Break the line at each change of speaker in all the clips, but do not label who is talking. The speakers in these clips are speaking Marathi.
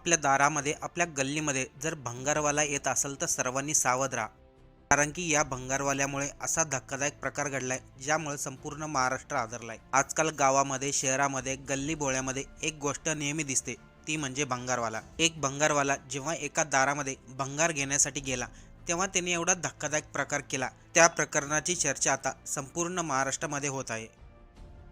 आपल्या दारामध्ये आपल्या गल्लीमध्ये जर भंगारवाला येत असेल तर सर्वांनी सावध राहा. कारण की या भंगारवाल्यामुळे असा धक्कादायक प्रकार घडलाय ज्यामुळे संपूर्ण महाराष्ट्र आदरलाय. आजकाल गावामध्ये शहरामध्ये गल्ली बोळ्यामध्ये एक गोष्ट नेहमी दिसते ती म्हणजे भंगारवाला. एक भंगारवाला जेव्हा एका दारामध्ये भंगार घेण्यासाठी गेला तेव्हा त्याने एवढा धक्कादायक प्रकार केला. त्या प्रकरणाची चर्चा आता संपूर्ण महाराष्ट्रामध्ये होत आहे.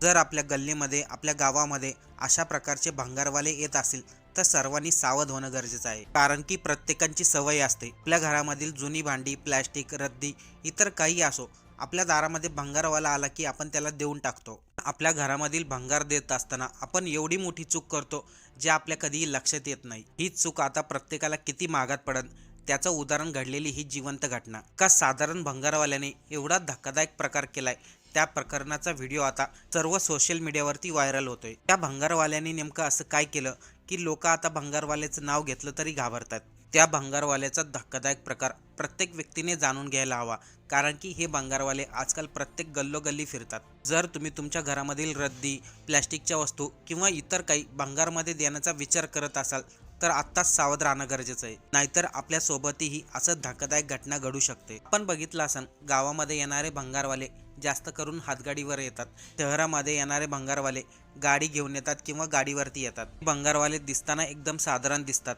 जर आपल्या गल्लीमध्ये आपल्या गावामध्ये अशा प्रकारचे भंगारवाले येत असतील तर सर्वांनी सावध होणं गरजेचं आहे. कारण की प्रत्येकांची सवय असते. आपल्या घरामधील जुनी भांडी प्लॅस्टिक रद्दी इतर काही असो आपल्या दारामध्ये भंगारवाला आला की आपण त्याला देऊन टाकतो. आपल्या घरामधील भंगार देत असताना आपण एवढी मोठी चूक करतो जे आपल्या कधीही लक्षात येत नाही. ही चूक आता प्रत्येकाला किती महागात पडन त्याचं उदाहरण घडलेली ही जिवंत घटना. का साधारण भंगारवाल्याने एवढा धक्कादायक प्रकार केलाय त्या प्रकरणाचा व्हिडिओ आता सर्व सोशल मीडियावरती व्हायरल होतोय. त्या भंगारवाल्याने नेमकं असं काय केलं की लोक आता भंगारवाल्याचं नाव घेतलं तरी घाबरतात. त्या भंगारवाल्याचा धक्कादायक प्रकार प्रत्येक व्यक्तीने जाणून घ्यायला हवा कारण की हे भंगारवाले आजकाल प्रत्येक गल्लोगल्ली फिरतात. जर तुम्ही तुमच्या घरामधील रद्दी प्लॅस्टिकच्या वस्तू किंवा इतर काही भंगारमध्ये देण्याचा विचार करत असाल तर आत्ताच सावध राहणं गरजेचं आहे. नाहीतर आपल्यासोबतही असं धक्कादायक घटना घडू शकते. आपण बघितलं असन गावामध्ये येणारे भंगारवाले जास्त करून हातगाडीवर येतात. शहरामध्ये येणारे भंगारवाले गाडी घेऊन येतात किंवा गाडीवरती येतात. भंगारवाले दिसताना एकदम साधारण दिसतात.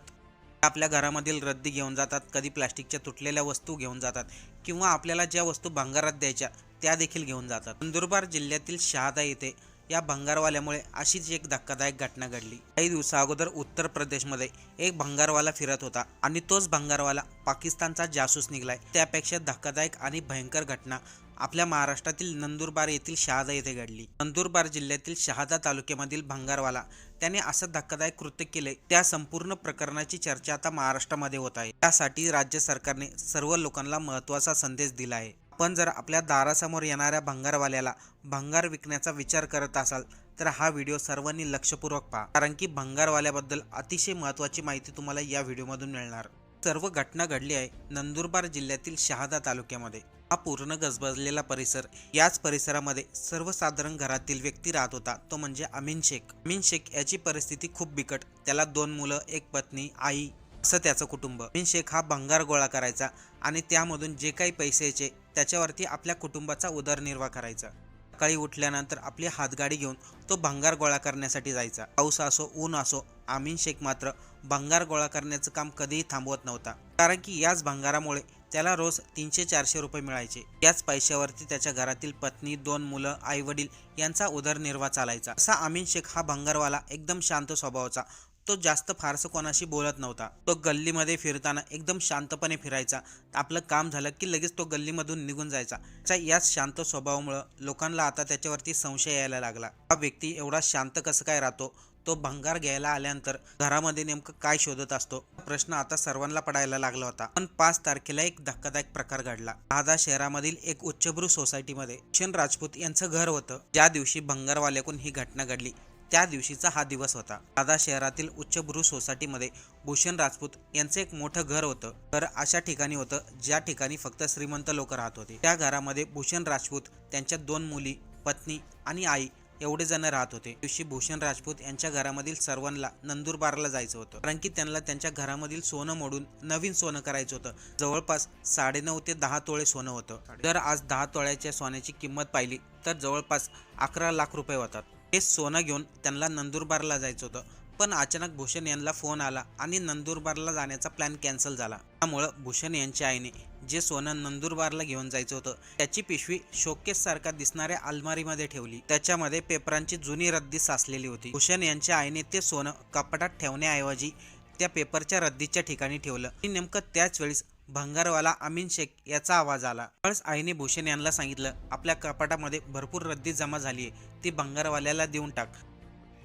आपल्या घरामधील रद्दी घेऊन जातात कधी प्लास्टिकच्या तुटलेल्या वस्तू घेऊन जातात किंवा आपल्याला ज्या वस्तू भंगारात द्यायच्या त्या देखील घेऊन जातात. नंदुरबार जिल्ह्यातील शहादा येथे या भंगारवाल्यामुळे अशीच एक धक्कादायक घटना घडली. काही दिवसा अगोदर उत्तर प्रदेशमध्ये एक भंगारवाला फिरत होता आणि तोच भंगारवाला पाकिस्तानचा जासूस निघलाय. त्यापेक्षा धक्कादायक आणि भयंकर घटना आपल्या महाराष्ट्रातील नंदुरबार येथील शहादा येथे घडली. नंदुरबार जिल्ह्यातील शहादा तालुक्यामधील भंगारवाला त्याने असं धक्कादायक कृत्य केले त्या संपूर्ण प्रकरणाची चर्चा आता महाराष्ट्रामध्ये होत आहे. त्यासाठी राज्य सरकारने सर्व लोकांना महत्त्वाचा संदेश दिला आहे. आपण जर आपल्या दारासमोर येणाऱ्या भंगारवाल्याला भंगार विकण्याचा विचार करत असाल तर हा व्हिडिओ सर्वांनी लक्षपूर्वक पहा. कारण की भंगारवाल्याबद्दल अतिशय महत्त्वाची माहिती तुम्हाला या व्हिडिओमधून मिळणार. सर्व घटना घडली आहे नंदुरबार जिल्ह्यातील शहादा तालुक्यामध्ये. हा पूर्ण गजबजलेला परिसर याच परिसरामध्ये सर्वसाधारण घरातील व्यक्ती राहत होता तो म्हणजे अमीन शेख. अमीन शेख याची परिस्थिती खूप बिकट त्याला दोन मुलं एक पत्नी आई असं त्याचं कुटुंब. अमीन शेख हा भंगार गोळा करायचा आणि त्यामधून जे काही पैसे यायचे त्याच्यावरती आपल्या कुटुंबाचा उदरनिर्वाह करायचा. सकाळी उठल्यानंतर आपली हातगाडी घेऊन तो भंगार गोळा करण्यासाठी जायचा. पाऊस असो ऊन असो आमीन शेख मात्र भंगार गोळा करण्याचं काम कधीही थांबवत नव्हता. कारण की याच भंगारामुळे त्याला रोज तीनशे चारशे रुपये मिळायचे. याच पैशावरती त्याच्या घरातील पत्नी दोन मुलं आई वडील यांचा उदरनिर्वाह चालायचा. असा आमीन शेख हा भंगारवाला एकदम शांत स्वभावाचा तो जास्त फारसं कोणाशी बोलत नव्हता. तो गल्लीमध्ये फिरताना एकदम शांतपणे फिरायचा. आपलं काम झालं की लगेच तो गल्लीमधून निघून जायचा. त्याच्या याच शांत स्वभावामुळं लोकांना आता त्याच्यावरती संशय यायला लागला. हा व्यक्ती एवढा शांत कसं काय राहतो? तो भंगार घ्यायला आल्यानंतर घरामध्ये नेमकं काय शोधत असतो? प्रश्न आता सर्वांना पडायला लागला होता. पण पाच तारखेला एक धक्कादायक प्रकार घडला. आधा शहरामधील एक उच्चभ्रू सोसायटीमध्ये किशन राजपूत यांचं घर होतं. ज्या दिवशी भंगारवाल्याकून ही घटना घडली त्या दिवशीचा हा दिवस होता. दादा शहरातील उच्चभ्रू सोसायटीमध्ये भूषण राजपूत यांचं एक मोठं घर होतं. घर अशा ठिकाणी होतं ज्या ठिकाणी फक्त श्रीमंत लोक राहत होते. त्या घरामध्ये भूषण राजपूत त्यांच्या दोन मुली पत्नी आणि आई एवढे जण राहत होते. दिवशी भूषण राजपूत यांच्या घरामधील सर्वांना नंदुरबारला जायचं होतं. कारण की त्यांना त्यांच्या घरामधील सोनं मोडून नवीन सोनं करायचं होतं. जवळपास साडेनऊ ते दहा तोळे सोनं होतं. जर आज दहा तोळ्याच्या सोन्याची किंमत पाहिली तर जवळपास अकरा लाख रुपये होतात. हे सोनं घेऊन त्यांना नंदुरबारला जायचं होतं. पण अचानक भूषण यांना फोन आला आणि नंदुरबारला जाण्याचा प्लॅन कॅन्सल झाला. त्यामुळं भूषण यांच्या आईने जे सोनं नंदुरबारला घेऊन जायचं होतं त्याची पिशवी शोकेस सारखा दिसणाऱ्या अलमारीमध्ये ठेवली. त्याच्यामध्ये पेपरांची जुनी रद्दी साचलेली होती. भूषण यांच्या आईने ते सोनं कपाटात ठेवण्याऐवजी त्या पेपरच्या रद्दीच्या ठिकाणी ठेवलं. आणि नेमकं त्याच वेळेस भंगारवाला अमीन शेख याचा आवाज आला. त्यावेळेस आईने भूषण यांना सांगितलं आपल्या कपाटामध्ये भरपूर रद्दी जमा झाली आहे. ती भंगारवाल्याला देऊन टाक.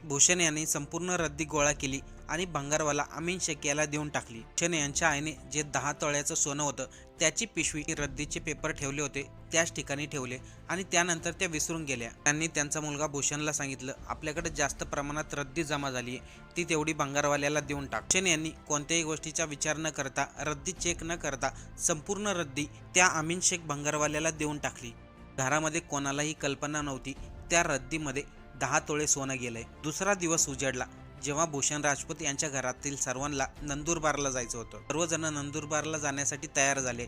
भूषण यांनी संपूर्ण रद्दी गोळा केली आणि भंगारवाला अमीन शेख याला देऊन टाकली. भूषण यांच्या आईने जे दहा तोळ्याचं सोनं होतं त्याची पिशवी रद्दीचे पेपर ठेवले होते. त्याच ठिकाणी ठेवले आणि त्यानंतर त्या विसरून गेल्या. त्यांनी त्यांचा मुलगा भूषणला सांगितलं आपल्याकडे जास्त प्रमाणात रद्दी जमा झाली आहे. ती तेवढी भंगारवाल्याला देऊन टाक. भूषण यांनी कोणत्याही गोष्टीचा विचार न करता रद्दी चेक न करता संपूर्ण रद्दी त्या अमीन शेख भंगारवाल्याला देऊन टाकली. घरामध्ये कोणालाही कल्पना नव्हती त्या रद्दीमध्ये दहा तोळे सोनं गेलंय. दुसरा दिवस उजडला जेव्हा भूषण राजपूत यांच्या घरातील सर्वांना नंदुरबारला जायचं होतं. सर्वजण नंदुरबारला जाण्यासाठी तयार झाले.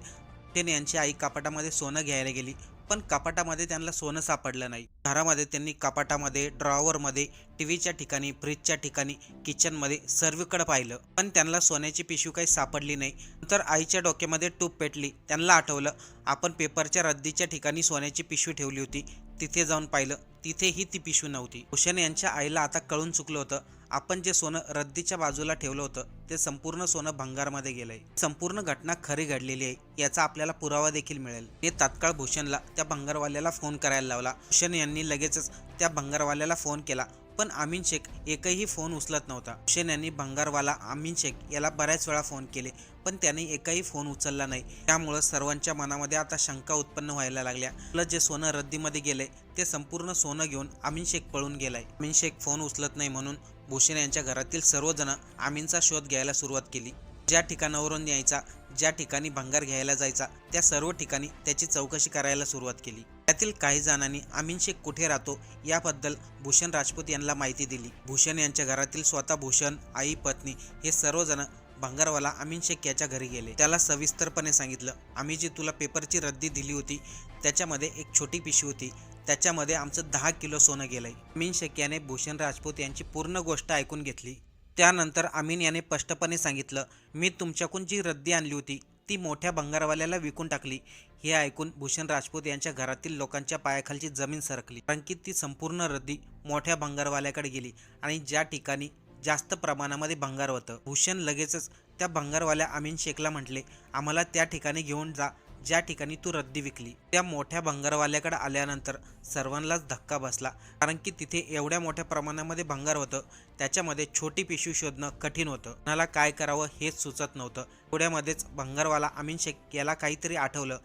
त्याने यांची आई कपाटामध्ये सोनं घ्यायला गेली पण कपाटामध्ये त्यांना सोनं सापडलं नाही. घरामध्ये त्यांनी कपाटामध्ये ड्रॉवरमध्ये टी व्हीच्या ठिकाणी फ्रीजच्या ठिकाणी किचनमध्ये सर्वीकडे पाहिलं. पण त्यांना सोन्याची पिशवी काही सापडली नाही. नंतर आईच्या डोक्यामध्ये टूप पेटली. त्यांना आठवलं आपण पेपरच्या रद्दीच्या ठिकाणी सोन्याची पिशवी ठेवली होती. तिथे जाऊन पाहिलं तिथेही ती पिशवी नव्हती. भूषण यांच्या आईला आता कळून चुकलं होतं. आपण जे सोनं रद्दीच्या बाजूला ठेवलं होतं ते संपूर्ण सोनं भंगारमध्ये गेलंय. संपूर्ण घटना खरी घडलेली आहे याचा आपल्याला पुरावा देखील मिळेल. हे तात्काळ भूषणला त्या भंगारवाल्याला फोन करायला लावला. भूषण यांनी लगेचच त्या भंगारवाल्याला फोन केला. पण अमीन शेख एकही फोन उचलत नव्हता. हुसेन यांनी भंगारवाला अमीन शेख याला बऱ्याच वेळा फोन केले पण त्याने एकही फोन उचलला नाही. त्यामुळं सर्वांच्या मनामध्ये आता शंका उत्पन्न व्हायला लागल्या. आपलं जे सोनं रद्दीमध्ये गेलंय ते संपूर्ण सोनं घेऊन अमीन शेख पळून गेलाय. अमीन शेख फोन उचलत नाही म्हणून भूषण यांच्या घरातील सर्वजण आमीनचा शोध घ्यायला सुरुवात केली. ज्या ठिकाणावरून यायचा ज्या ठिकाणी भंगार घ्यायला जायचा त्या सर्व ठिकाणी त्याची चौकशी करायला सुरुवात केली. त्यातील काही जणांनी अमीन शेख कुठे राहतो याबद्दल भूषण राजपूत यांना माहिती दिली. भूषण यांच्या घरातील स्वतः भूषण आई पत्नी हे सर्वजण भंगारवाला अमीन शेख याच्या घरी गेले. त्याला सविस्तरपणे सांगितलं आम्ही जी तुला पेपरची रद्दी दिली होती. त्याच्यामध्ये एक छोटी पिशवी होती. त्याच्यामध्ये आमचं दहा किलो सोनं गेलंय. अमीन शेख याने भूषण राजपूत यांची पूर्ण गोष्ट ऐकून घेतली. त्यानंतर अमीन याने स्पष्टपणे सांगितलं मी तुमच्याकडून जी रद्दी आणली होती ती मोठ्या भंगारवाल्याला विकून टाकली. हे ऐकून भूषण राजपूत यांच्या घरातील लोकांच्या पायाखालची जमीन सरकली. कारण की ती संपूर्ण रद्दी मोठ्या भंगारवाल्याकडे गेली आणि ज्या ठिकाणी जास्त प्रमाणामध्ये भंगार होतं. भूषण लगेचच त्या भंगारवाल्या अमीन शेखला म्हटले आम्हाला त्या ठिकाणी घेऊन जा ज्या ठिकाणी तू रद्दी विकली. त्या मोठ्या भंगारवाल्याकडे आल्यानंतर सर्वांनाच धक्का बसला कारण की तिथे एवढ्या मोठ्या प्रमाणामध्ये भंगार होतं त्याच्यामध्ये छोटी पिशवी शोधणं कठीण होतं. कोणाला काय करावं हेच सुचत नव्हतं. पुढ्यामध्येच भंगारवाला अमीन शेख याला काहीतरी आठवलं.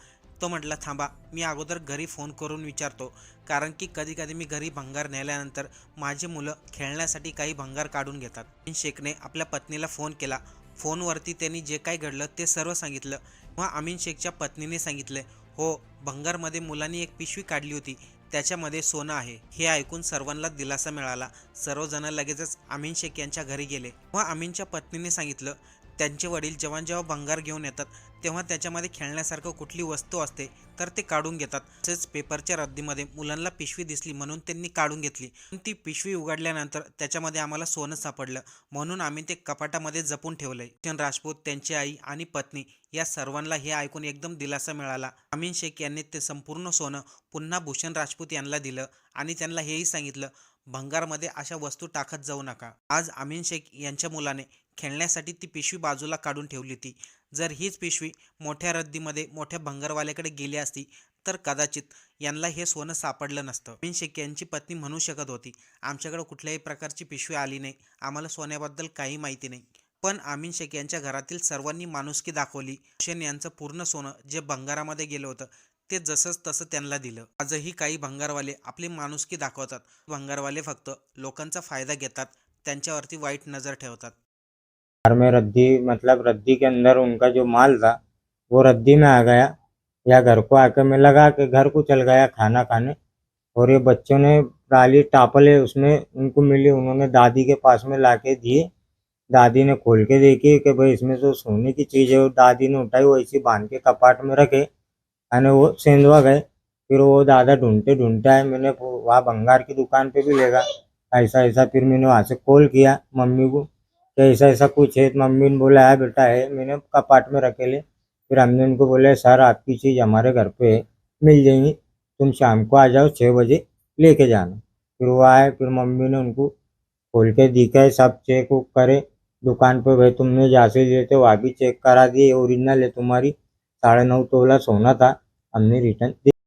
तो म्हटला थांबा मी अगोदर घरी फोन करून विचारतो. कारण की कधी कधी मी घरी भंगार नेल्यानंतर माझी मुलं खेळण्यासाठी काही भंगार काढून घेतात. अमीन शेखने आपल्या पत्नीला फोन केला. फोनवरती त्यांनी जे काही घडलं ते सर्व सांगितलं. व अमीन शेखच्या पत्नीने सांगितले हो भंगारमध्ये मुलांनी एक पिशवी काढली होती. त्याच्यामध्ये सोनं आहे. हे ऐकून सर्वांना दिलासा मिळाला. सर्वजण लगेचच अमीन शेख यांच्या घरी गेले. व अमीनच्या पत्नीने सांगितलं त्यांचे वडील जेव्हा जेव्हा भंगार घेऊन येतात तेव्हा त्याच्यामध्ये खेळण्यासारखं कुठली वस्तू असते तर ते काढून घेतात. तसेच पेपरच्या रद्दीमध्ये मुलांना पिशवी दिसली म्हणून त्यांनी काढून घेतली. ती पिशवी उघडल्यानंतर त्याच्यामध्ये आम्हाला सोनं सापडलं म्हणून आम्ही ते कपाटामध्ये जपून ठेवलंय. राजपूत त्यांची आई आणि पत्नी या सर्वांना हे ऐकून एकदम दिलासा मिळाला. अमीन शेख यांनी ते संपूर्ण सोनं पुन्हा भूषण राजपूत यांना दिलं आणि त्यांना हेही सांगितलं भंगारमध्ये अशा वस्तू टाकत जाऊ नका. आज अमीन शेख यांच्या मुलाने खेळण्यासाठी ती पिशवी बाजूला काढून ठेवली ती जर हीच पिशवी मोठ्या रद्दीमध्ये मोठ्या भंगारवाल्याकडे गेली असती तर कदाचित यांना हे सोनं सापडलं नसतं. बिन शेख यांची पत्नी म्हणू शकत होती आमच्याकडे कुठल्याही प्रकारची पिशवी आली नाही आम्हाला सोन्याबद्दल काही माहिती नाही. पण आमीन शेख यांच्या घरातील सर्वांनी माणुसकी दाखवली. हुसेन यांचं पूर्ण सोनं जे भंगारामध्ये गेलं होतं ते जसंच तसं त्यांना दिलं. आजही काही भंगारवाले आपली माणुसकी दाखवतात. भंगारवाले फक्त लोकांचा फायदा घेतात त्यांच्यावरती वाईट नजर ठेवतात.
घर में रद्दी मतलब रद्दी के अंदर उनका जो माल था, वो रद्दी में आ गया। या घर को आके मैं लगा के घर को चल गया खाना खाने। और ये बच्चों ने डाली टापले उसमें उनको मिली, उन्होंने दादी के पास में लाके दिए। दादी ने खोल के देखी कि भाई इसमें तो सोने की चीज़ है, वो दादी ने उठाई वैसी बाँध के कपाट में रखे और वो सेंधवा गए। फिर वो दादा ढूंढते ढूंढते आए, मैंने वहाँ बंगार की दुकान पे भी लेगा ऐसा ऐसा फिर मैंने वहाँ से कॉल किया, मम्मी को कि ऐसा ऐसा कुछ है तो मम्मी ने बोला है बेटा है। मैंने कपाट में रखे ले। फिर हमने उनको बोला, सर, आपकी चीज़ हमारे घर पे है मिल जाएँगी। तुम शाम को आ जाओ छः बजे लेके जाना। फिर वो आए, फिर मम्मी ने उनको खोल के दिखाए सब चेक उक करे। दुकान पे भाई तुमने जहाँ से लिए थे वहाँ भी चेक करा दिए। ओरिजिनल है तुम्हारी। साढ़े नौ तोला सोना था। हमने रिटर्न